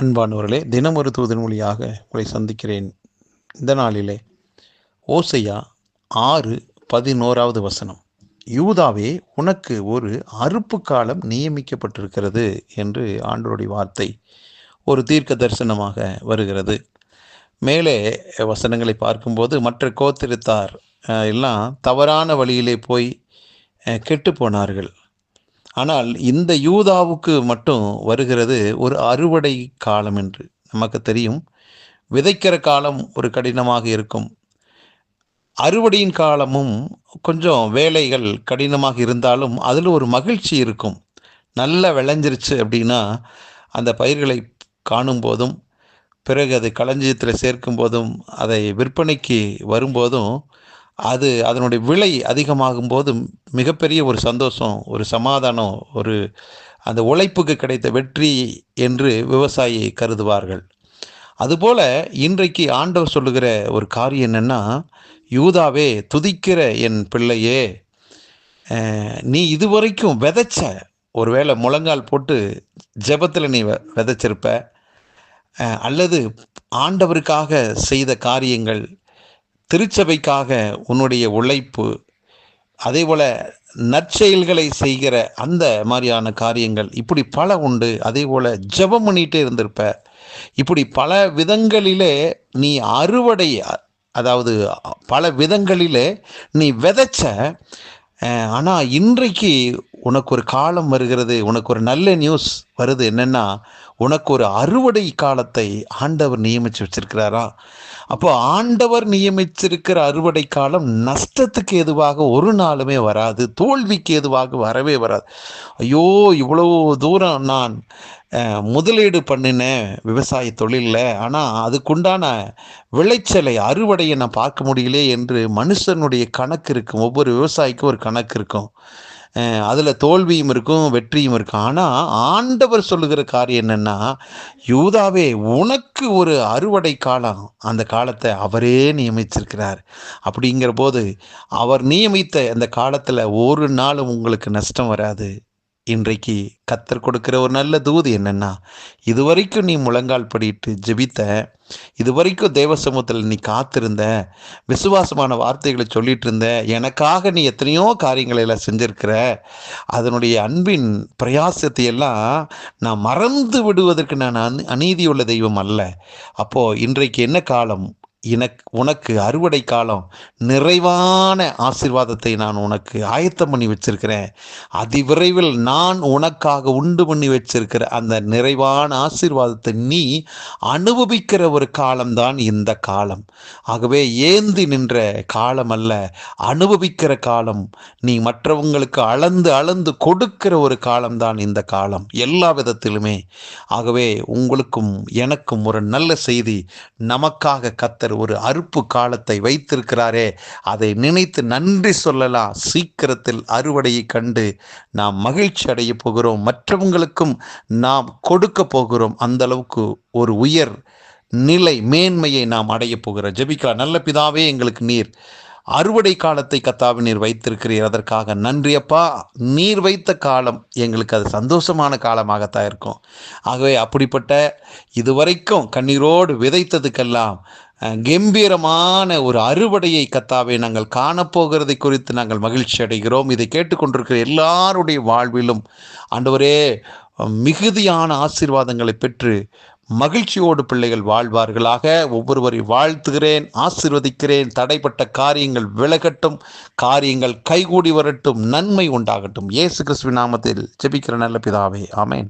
அன்பானவர்களே தினமொரு தூதன் மொழியாக உங்களை சந்திக்கிறேன். இந்த நாளிலே ஓசையா ஆறு பதினோராவது வசனம். யூதாவே உனக்கு ஒரு அறுப்பு காலம் நியமிக்கப்பட்டிருக்கிறது என்று ஆண்டோருடைய வார்த்தை ஒரு தீர்க்க தரிசனமாக வருகிறது. மேலே வசனங்களை பார்க்கும்போது மற்ற கோத்திரத்தார் எல்லாம் தவறான வழியிலே போய் கெட்டு போனார்கள். ஆனால் இந்த யூதாவுக்கு மட்டும் வருகிறது ஒரு அறுவடை காலம் என்று நமக்கு தெரியும். விதைக்கிற காலம் ஒரு கடினமாக இருக்கும். அறுவடையின் காலமும் கொஞ்சம் வேலைகள் கடினமாக இருந்தாலும் அதில் ஒரு மகிழ்ச்சி இருக்கும். நல்லா விளைஞ்சிருச்சு அப்படின்னா அந்த பயிர்களை காணும் போதும் பிறகு அதை களஞ்சியத்தில் சேர்க்கும் போதும் அதை விற்பனைக்கு வரும்போதும் அது அதனுடைய விலை அதிகமாகும் போது மிகப்பெரிய ஒரு சந்தோஷம் ஒரு சமாதானம் ஒரு அந்த உழைப்புக்கு கிடைத்த வெற்றி என்று விவசாயி கருதுவார்கள். அதுபோல இன்றைக்கு ஆண்டவர் சொல்லுகிற ஒரு காரியம் என்னென்னா யூதாவே துதிக்கிற என் பிள்ளையே நீ இதுவரைக்கும் விதைச்ச ஒருவேளை முழங்கால் போட்டு ஜெபத்தில் நீ விதைச்சிருப்ப அல்லது ஆண்டவருக்காக செய்த காரியங்கள் திருச்சபைக்காக உன்னுடைய உழைப்பு அதே போல் நற்செயல்களை செய்கிற அந்த மாதிரியான காரியங்கள் இப்படி பல உண்டு. அதே போல் ஜெபம் பண்ணிகிட்டே இருந்திருப்ப. இப்படி பல விதங்களிலே நீ அறுவடை அதாவது பல விதங்களிலே நீ விதைச்ச ஆனால் இன்றைக்கு உனக்கு ஒரு காலம் வருகிறது உனக்கு ஒரு நல்ல நியூஸ் வருது என்னென்னா உனக்கு ஒரு அறுவடை காலத்தை ஆண்டவர் நியமித்து வச்சிருக்கிறாரா? அப்போ ஆண்டவர் நியமிச்சிருக்கிற அறுவடை காலம் நஷ்டத்துக்கு எதுவாக ஒரு நாளுமே வராது தோல்விக்கு எதுவாக வரவே வராது. ஐயோ இவ்வளோ தூரம் நான் முதலீடு பண்ணினேன் விவசாய தொழிலில் ஆனால் அதுக்குண்டான விளைச்சலை அறுவடையை நான் பார்க்க முடியலையே என்று மனுஷனுடைய கணக்கு இருக்கும். ஒவ்வொரு விவசாயிக்கும் ஒரு கணக்கு இருக்கும். அதில் தோல்வியும் இருக்கும் வெற்றியும் இருக்கும். ஆனால் ஆண்டவர் சொல்லுகிற காரியம் என்னென்னா யூதாவே உனக்கு ஒரு அறுவடை காலம். அந்த காலத்தை அவரே நியமிச்சிருக்கிறார். அப்படிங்கிற போது அவர் நியமித்த அந்த காலத்தில் ஒரு நாளும் உங்களுக்கு நஷ்டம் வராது. இன்றைக்கு கத்தர் கொடுக்கிற ஒரு நல்ல தூது என்னென்னா இதுவரைக்கும் நீ முழங்கால் படிட்டு ஜெபித்த இதுவரைக்கும் தேவ சமூகத்தில் நீ காத்திருந்த விசுவாசமான வார்த்தைகளை சொல்லிட்டு இருந்த எனக்காக நீ எத்தனையோ காரியங்களை எல்லாம் செஞ்சிருக்கிற அதனுடைய அன்பின் பிரயாசத்தை எல்லாம் நான் மறந்து விடுவதற்கு நான் அநீதி அநீதியுள்ள தெய்வம் அல்ல. அப்போது இன்றைக்கு என்ன காலம்? எனக்கு உனக்கு அறுவடை காலம் நிறைவான ஆசிர்வாதத்தை நான் உனக்கு ஆயத்தம் பண்ணி வச்சிருக்கிறேன். அதிவிரைவில் நான் உனக்காக உண்டு பண்ணி வச்சிருக்கிற அந்த நிறைவான ஆசிர்வாதத்தை நீ அனுபவிக்கிற ஒரு காலம்தான் இந்த காலம். ஆகவே ஏந்தி நின்ற காலம் அல்ல அனுபவிக்கிற காலம். நீ மற்றவங்களுக்கு அளந்து அளந்து கொடுக்கிற ஒரு காலம்தான் இந்த காலம் எல்லா விதத்திலுமே. ஆகவே உங்களுக்கும் எனக்கும் ஒரு நல்ல செய்தி நமக்காக கத்தர் ஒரு அறுப்பு காலத்தை வைத்திருக்கிறாரே அதை நினைத்து நன்றி சொல்லலாம். சீக்கிரத்தில் அறுவடையை கண்டு நாம் மகிழ்ச்சி அடைய போகிறோம். மற்றவங்களுக்கும் நாம் கொடுக்க போகிறோம். அந்த அளவுக்கு ஒரு உயர் நிலை மேன்மையை நாம் அடைய போகிறோம். ஜெபிக்கலாம். நல்ல பிதாவே எங்களுக்கு நீர் அறுவடை காலத்தை கத்தாவி நீர் வைத்திருக்கிறீர். அதற்காக நன்றி அப்பா. நீர் வைத்த காலம் எங்களுக்கு அது சந்தோஷமான காலமாகத்தான் இருக்கும். ஆகவே அப்படிப்பட்ட இதுவரைக்கும் கண்ணீரோடு விதைத்ததுக்கெல்லாம் கம்பீரமான ஒரு அறுவடையை கத்தாவை நாங்கள் காணப்போகிறதை குறித்து நாங்கள் மகிழ்ச்சி அடைகிறோம். இதை கேட்டுக்கொண்டிருக்கிற எல்லாருடைய வாழ்விலும் ஆண்டவரே மிகுதியான ஆசீர்வாதங்களை பெற்று மகிழ்ச்சியோடு பிள்ளைகள் வாழ்வார்களாக. ஒவ்வொருவரை வாழ்த்துகிறேன் ஆசிர்வதிக்கிறேன். தடைப்பட்ட காரியங்கள் விலகட்டும் காரியங்கள் கைகூடி வரட்டும் நன்மை உண்டாகட்டும். இயேசு கிறிஸ்துவின் நாமத்தில் ஜெபிக்கிற நல்ல பிதாவே ஆமேன்.